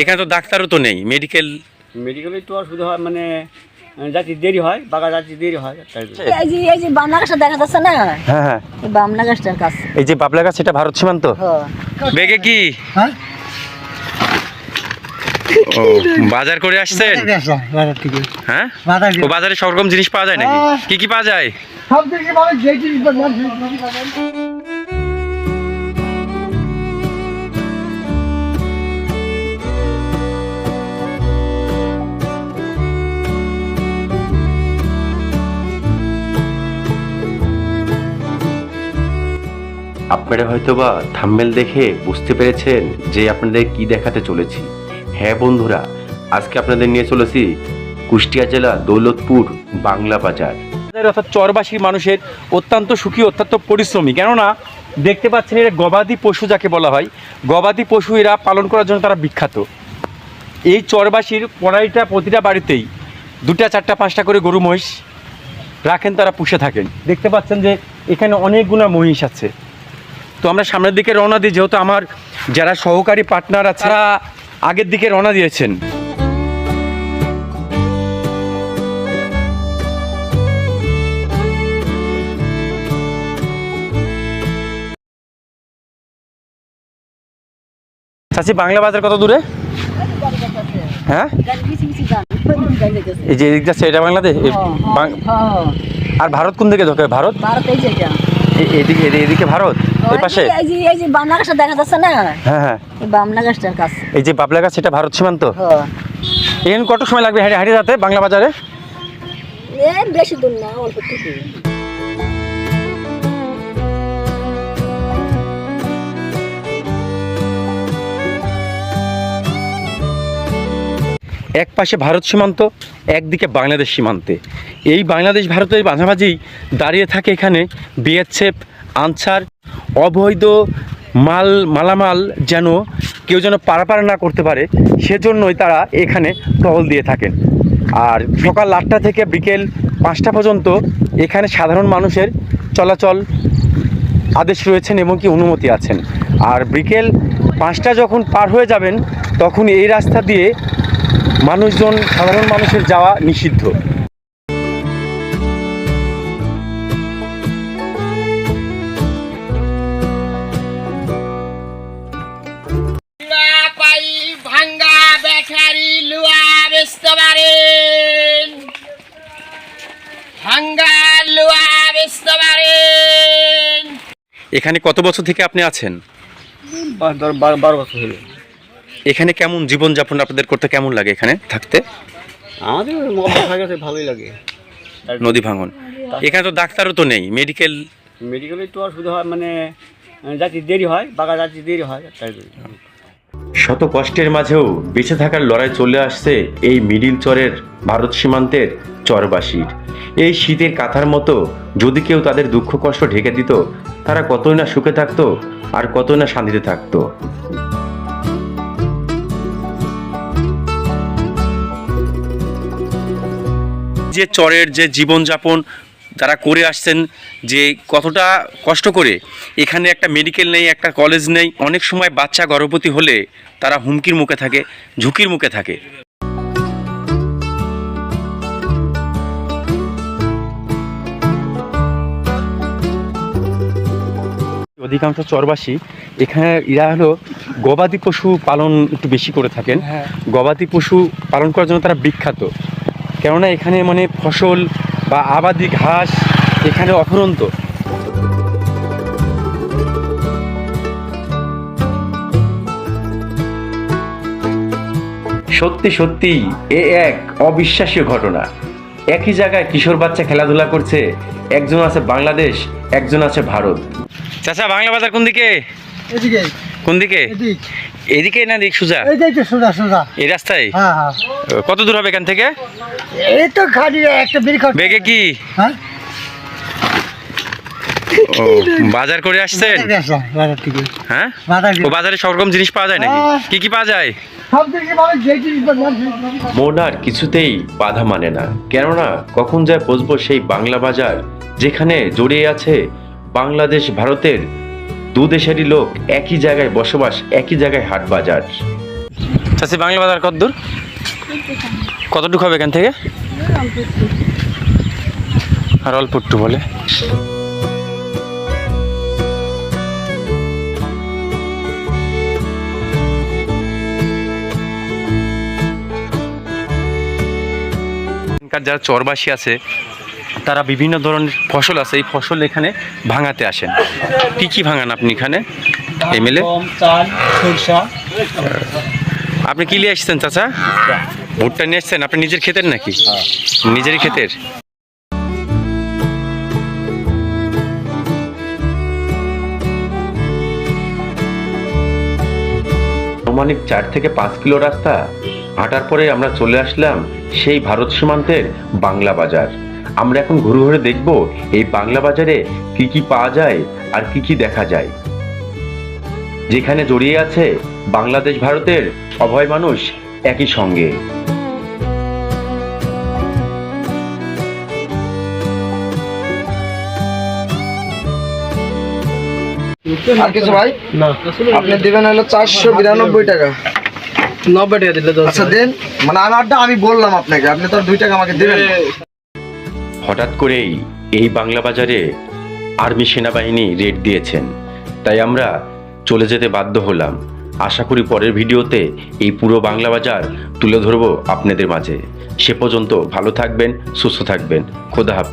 এখানে তো ডাক্তারও তো নেই মেডিকেল মেডিকেলে তো আর শুধু হয় মানে যাত্রী দেরি হয় বাগা যাত্রী দেরি হয় এই যে এই যে বামলা গাছটা দেখা যাচ্ছে না? হ্যাঁ হ্যাঁ। এই বামলা গাছটার কাছে। এই যে বাবলা গাছ এটা ভারত সীমান্ত? হ্যাঁ। বেগে কি? হ্যাঁ? ও বাজার করে আসছেন? বাজার থেকে হ্যাঁ? ও বাজারে সব রকম জিনিস পাওয়া যায় নাকি? হ্যাঁ। কি কি পাওয়া যায়? সব থেকে ভালো যে জিনিস বাজার সেই আপনারা হয়তোবা থাম্বেল দেখে বুঝতে পেরেছেন যে আপনাদের কি দেখাতে চলেছি। হ্যাঁ বন্ধুরা, আজকে আপনাদের নিয়ে চলেছি কুষ্টিয়া জেলা দৌলতপুর বাংলা বাজার। অর্থাৎ চরবাসী মানুষের অত্যন্ত সুখী, অত্যন্ত পরিশ্রমী। কেননা, দেখতে পাচ্ছেন এরা গবাদি পশু যাকে বলা হয়। গবাদি পশু এরা পালন করার জন্য তারা বিখ্যাত। এই চরবাসীর পড়াইটা প্রতিটা বাড়িতেই দুটা, চারটা, পাঁচটা করে গরু মহিষ রাখেন, তারা পুষে থাকেন। দেখতে পাচ্ছেন যে এখানে অনেকগুলো মহিষ আছে। তো আমরা সামনের দিকে রওনা দিই যেহেতু আমার যারা সহকারী পার্টনার আছে তারা আগের দিকে রওনা দিয়েছেন। চাচি বাংলা বাজার কত দূরে? হ্যাঁ। এই যে এদিক যাচ্ছে এটা বাংলাদেশ হ্যাঁ, হ্যাঁ, আর ভারত কোন দিকে ঢোকে? ভারত? এদিকে এদিকে ভারত এই পাশে? এই যে এই যে বামলা গাছটা দেখা যাচ্ছে না? হ্যাঁ হ্যাঁ। এই বামলা গাছটার কাছে। এই যে বাবলা গাছ এটা ভারত সীমান্ত। এখানে কত সময় লাগবে হাঁড়ি হাঁড়ি যেতে বাংলা বাজারে? বেশি দূর না অল্প এক পাশে ভারত সীমান্ত, একদিকে বাংলাদেশ সীমান্তে। এই বাংলাদেশ ভারতের মাঝামাঝি দাঁড়িয়ে থাকে এখানে বিএসএফ, আনসার, অবৈধ মাল, মালামাল যেন কেউ যেন পারাপার না করতে পারে, সেজন্যই তারা এখানে টহল দিয়ে থাকেন। আর সকাল আটটা থেকে বিকেল পাঁচটা পর্যন্ত এখানে সাধারণ মানুষের চলাচল আদেশ রয়েছেন এবং কি অনুমতি আছেন। আর বিকেল পাঁচটা যখন পার হয়ে যাবেন, তখন এই রাস্তা দিয়ে মানুষজন সাধারণ মানুষের যাওয়া নিষিদ্ধ। এখানে কত বছর থেকে আপনি আছেন? বারো বছর হলো। এখানে কেমন জীবনযাপন আপনাদের করতে কেমন লাগে এখানে থাকতে? আমাদের ভালোই লাগে। নদী ভাঙন। এখানে তো ডাক্তারও তো নেই মেডিকেল মেডিকেলে তো আর শুধু হয় মানে যাত্রী দেরি হয় বাগা যাত্রী দেরি হয় তাই। শত কষ্টের মাঝেও বেঁচে থাকার লড়াই চলে আসছে এই মিডিল চরের ভারত সীমান্তের চরবাসীর। এই শীতের কাঁথার মতো যদি কেউ তাদের দুঃখ কষ্ট ঢেকে দিত তারা কতই না সুখে থাকতো আর কতই না শান্তিতে থাকতো। যে চরের যে জীবনযাপন তারা করে আসছেন যে কতটা কষ্ট করে এখানে একটা মেডিকেল নেই একটা কলেজ নেই অনেক সময় বাচ্চা গর্ভবতী হলে তারা হুমকির মুখে থাকে ঝুঁকির মুখে থাকে। অধিকাংশ চরবাসী এখানে এরা হলো গবাদি পশু পালন একটু বেশি করে থাকেন। গবাদি পশু পালন করার জন্য তারা বিখ্যাত। কেননা এখানে মানে ফসল বা আবাদি ঘাস এখানে অফুরন্ত। সত্যি সত্যি এ এক অবিশ্বাসীয় ঘটনা। একই জায়গায় কিশোর বাচ্চা খেলাধুলা করছে একজন আছে বাংলাদেশ একজন আছে ভারত। চাচা বাংলা বাজার কোন দিকে কোন দিকে এদিক না দিক সুজা? এইটাই তো সোজা সোজা। এই রাস্তায়? হ্যাঁ হ্যাঁ। কত দূর হবে এখান থেকে? এই তো খালি একটা বিড়ি বেগে কি? হ্যাঁ? ও বাজার করে আসছেন? বাজার থেকে। হ্যাঁ? ও বাজারে সব রকম জিনিস পাওয়া যায় নাকি? হ্যাঁ। কি কি পাওয়া যায়। মন আর কিছুতেই বাধা মানে না। কেননা কখন যায় পৌঁছবো সেই বাংলা বাজার যেখানে জড়িয়ে আছে বাংলাদেশ ভারতের দু দেশেরই লোক একই জায়গায় বসবাস, একই জায়গায় হাট বাজার। চাষি বাংলা বাজার কত দূর? কতটুকু হবে এখান থেকে? আর অল্প একটু বলে যারা চরবাসী আছে তারা বিভিন্ন ধরনের ফসল আছে এই ফসল এখানে ভাঙাতে আসেন। কি কি ভাঙান আপনি এখানে? এমএলএ? আপনি কি নিয়ে আসছেন চাচা? ভুট্টা নিয়ে আসছেন? আপনি নিজের ক্ষেতের নাকি? নিজেরই ক্ষেতের? আনুমানিক চার থেকে পাঁচ কিলো রাস্তা হাঁটার পরে আমরা চলে আসলাম সেই ভারত সীমান্তের বাংলা বাজার। আমরা এখন ঘুরে ঘুরে দেখব এই বাংলা বাজারে কি কি পাওয়া যায় আর কি কি দেখা যায়। যেখানে জড়িয়ে আছে বাংলাদেশ ভারতের অভয় মানুষ একই সঙ্গে। আর কিছু ভাই? না। আপনি দিবেন হলো চারশো বিরানব্বই টাকা। নব্বই টাকা দিলে আচ্ছা দেন। মানে আমারটা আমি বললাম আপনাকে আপনি তো দুই টাকা আমাকে দেবেন হঠাৎ করেই এই বাংলা বাজারে আর্মি সেনাবাহিনী রেড দিয়েছেন। তাই আমরা চলে যেতে বাধ্য হলাম। আশা করি পরের ভিডিওতে এই পুরো বাংলা বাজার তুলে ধরব আপনাদের মাঝে। সে পর্যন্ত ভালো থাকবেন, সুস্থ থাকবেন। খোদা